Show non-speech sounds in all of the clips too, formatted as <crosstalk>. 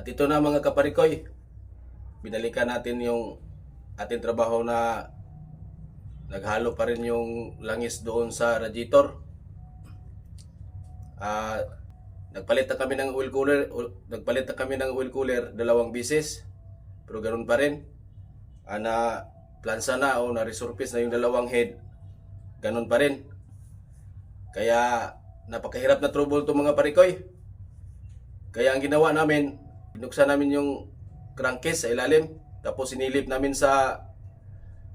At ito na mga kaparikoy, binalikan natin yung ating trabaho na naghalo pa rin yung langis doon sa radiator. Ah, nagpalit na kami ng oil cooler, nagpalit na kami ng oil cooler dalawang bisis. Pero ganun pa rin. Ah, na plansa na o na resurface na yung dalawang head. Ganun pa rin. Kaya napakahirap na trouble to mga parikoy. Kaya ang ginawa namin, binuksan namin yung crankcase sa ilalim. Tapos sinilip namin sa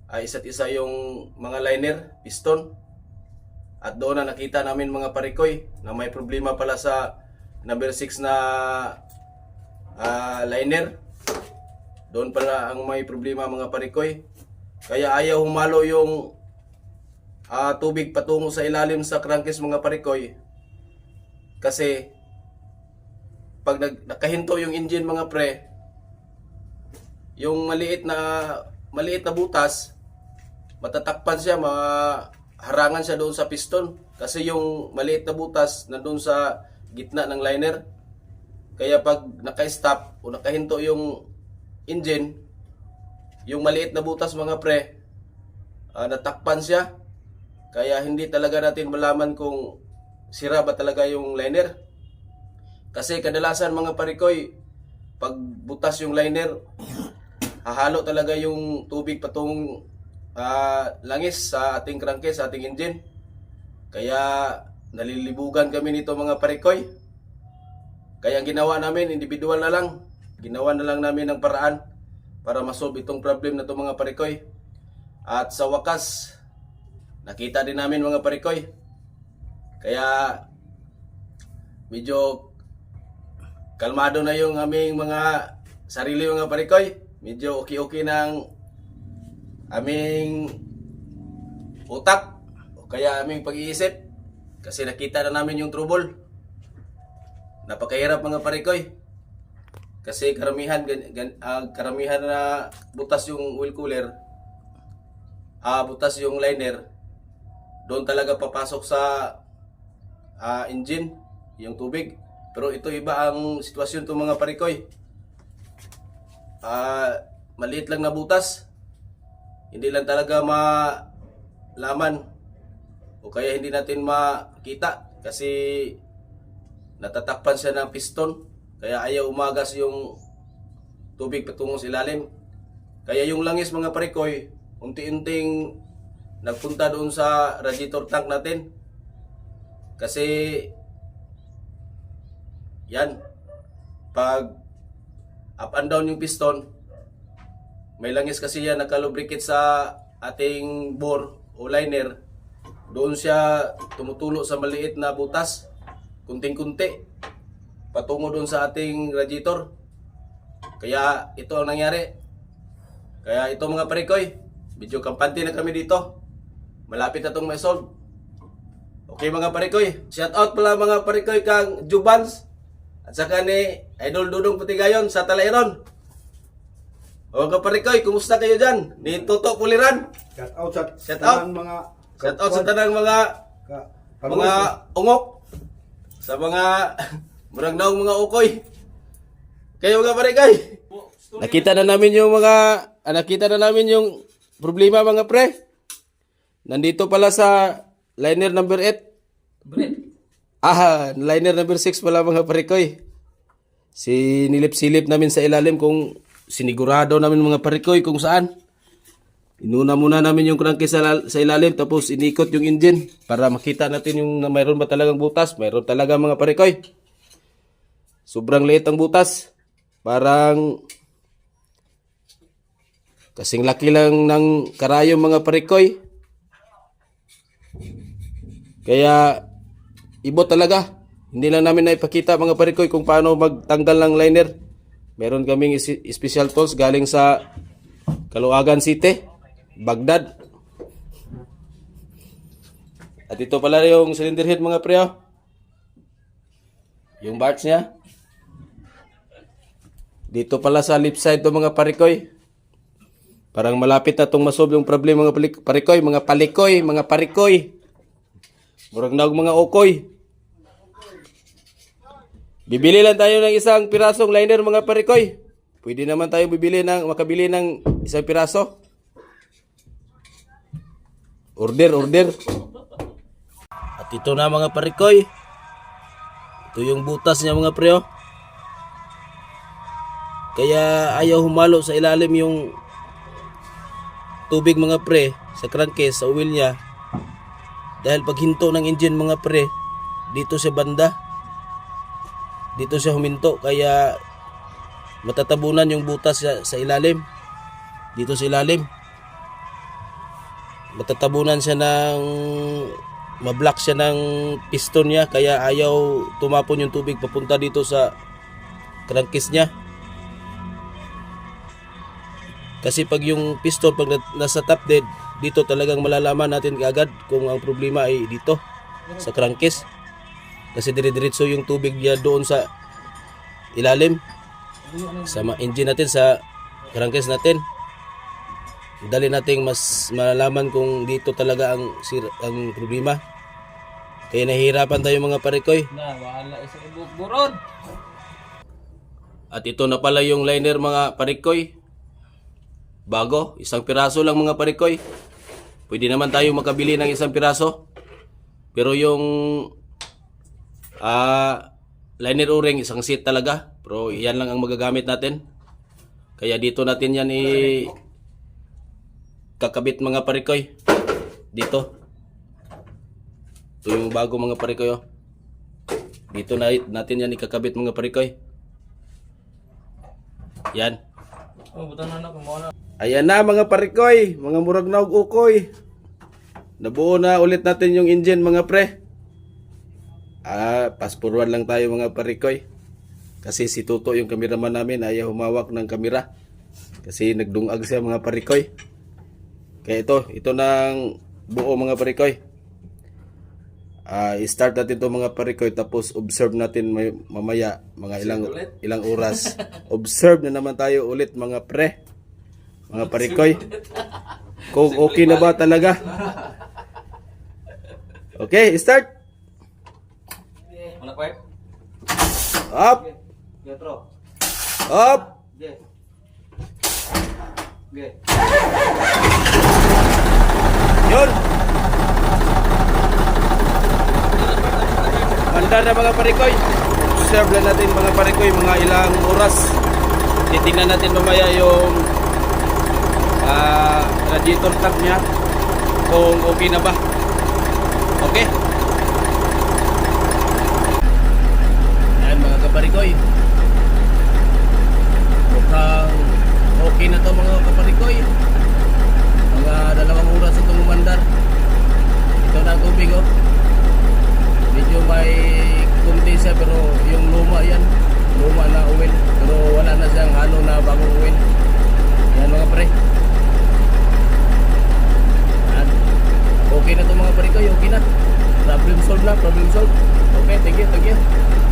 ah, isa't isa yung mga liner, piston. At doon na nakita namin mga parikoy na may problema pala sa number 6 na ah, liner. Doon pala ang may problema mga parikoy. Kaya ayaw humalo yung ah, tubig patungo sa ilalim sa crankcase mga parikoy. Kasi pag nag, nakahinto yung engine mga pre, yung maliit na maliit na butas, matatakpan siya, maharangan siya doon sa piston. Kasi yung maliit na butas nandun sa gitna ng liner. Kaya pag naka-stop o nakahinto yung engine, yung maliit na butas mga pre, ah, natakpan siya. Kaya hindi talaga natin malaman kung sira ba talaga yung liner. Kasi kadalasan mga parikoy, pag butas yung liner, hahalo talaga yung tubig patungong ah, langis sa ating crankcase, sa ating engine. Kaya nalilibugan kami nito mga parikoy. Kaya ginawa namin, individual na lang. Ginawa na lang namin ng paraan para masolve itong problem na to mga parikoy. At sa wakas, nakita din namin mga parikoy. Kaya medyo kalmado na yung aming mga sarili mga parikoy. Medyo okay-okay ng aming utak o kaya aming pag-iisip kasi nakita na namin yung trouble. Napakahirap mga parikoy. Kasi karamihan gan, ah, karamihan na butas yung oil cooler. Ah, butas yung liner. Doon talaga papasok sa ah, engine yung tubig. Pero ito iba ang sitwasyon to mga parikoy. Ah, maliit lang na butas. Hindi lang talaga malaman o kaya hindi natin makita kasi natatakpan siya ng piston kaya ayaw umagas yung tubig patungo sa ilalim. Kaya yung langis mga parikoy, unti-unting nagpunta doon sa radiator tank natin. Kasi yan, pag up and down yung piston, may langis kasi yan nakalubricate sa ating bore o liner. Doon siya tumutulo sa maliit na butas, kunting-kunti, patungo doon sa ating radiator. Kaya ito ang nangyari. Kaya ito mga parikoy, medyo kampante na kami dito. Malapit na itong may solve. Okay mga parikoy, shout out pala mga parikoy kang Jubans at saka ni Idol Dudong Putigayon sa Talairon. O mga parikoy, kumusta kayo dyan? Ni Toto Puliran. Shout out sa Shout tanang mga Shout out sa tanang mga ka, mga ungok sa mga <laughs> murag naong mga ukoy. Kayo mga parikoy. Nakita na namin yung mga ah, nakita na namin yung problema mga pre. Nandito pala sa liner number 8. Ah, liner number 6 pala mga parikoy. Sinilip-silip namin sa ilalim kung sinigurado namin mga parikoy kung saan. Inuna muna namin yung crankcase sa, sa ilalim tapos inikot yung engine para makita natin yung na mayroon ba talagang butas. Mayroon talaga mga parikoy. Sobrang liit ang butas. Parang kasing laki lang ng karayom mga parikoy. Kaya ibo talaga. Hindi lang namin naipakita mga parikoy kung paano magtanggal ng liner. Meron kaming special tools galing sa Kaluagan City, Baghdad. At ito pala yung cylinder head mga pre. Yung parts niya. Dito pala sa lip side to mga parikoy. Parang malapit na itong masolve yung problem mga parikoy, mga palikoy, mga parikoy. Murag na mga ukoy. Bibili lang tayo ng isang pirasong liner mga parikoy. Pwede naman tayo bibili ng makabili ng isang piraso. Order, order. At ito na mga parikoy. Ito yung butas niya mga preo. Kaya ayaw humalo sa ilalim yung tubig mga pre sa crankcase sa wheel niya. Dahil pag hinto ng engine mga pre, dito sa banda, dito siya huminto kaya matatabunan yung butas sa, sa ilalim. Dito sa ilalim. Matatabunan siya ng mablock siya ng piston niya kaya ayaw tumapon yung tubig papunta dito sa crankcase niya. Kasi pag yung piston pag na- nasa top dead, dito talagang malalaman natin kaagad kung ang problema ay dito sa crankcase. Kasi dire-diretso yung tubig niya doon sa ilalim sa engine natin sa crankcase natin. Dali nating mas malalaman kung dito talaga ang sir- ang problema. Kaya nahihirapan tayo mga parikoy. Na, wala isa ka buron. At ito na pala yung liner mga parikoy. Bago, isang piraso lang mga parikoy. Pwede naman tayo makabili ng isang piraso. Pero yung ah liner o-ring, isang seat talaga. Pero yan lang ang magagamit natin. Kaya dito natin yan i kakabit mga parikoy. Dito. Ito yung bago mga parikoy. Oh. Dito na natin yan ikakabit mga parikoy. Yan. Oh, butan na na kumuha na. Ayan na mga parikoy, mga murag na ukoy. Nabuo na ulit natin yung engine mga pre. Ah, pasporwan lang tayo mga parikoy. Kasi si Tuto yung kameraman namin ayaw humawak ng kamera. Kasi nagdungag siya mga parikoy. Kaya ito, ito nang buo mga parikoy. Ah, i-start natin to mga parikoy tapos observe natin may, mamaya mga ilang ilang oras. <laughs> observe na naman tayo ulit mga pre. Mga parikoy. Kung okay na ba talaga? <laughs> Okay, start. Ano pa eh? Up, Getro. up. Ge. Ge. Yun. Handa na mga parikoy. Observe lang natin mga parikoy mga ilang oras. Titingnan natin mamaya yung ah, radiator tank niya kung okay na ba. Okay? Yan mga kaparikoy. Mukhang okay na to mga kaparikoy. Mga dalawang oras itong umandar. Ito na ang tubig oh. Medyo may kunti siya pero yung luma yan. Luma na uwin. Pero wala na na bagong uwin. Yan mga pre. Yan. Okay na to mga pre ko. Okay na. Problem solved na. Problem solved. Okay, thank you, thank you.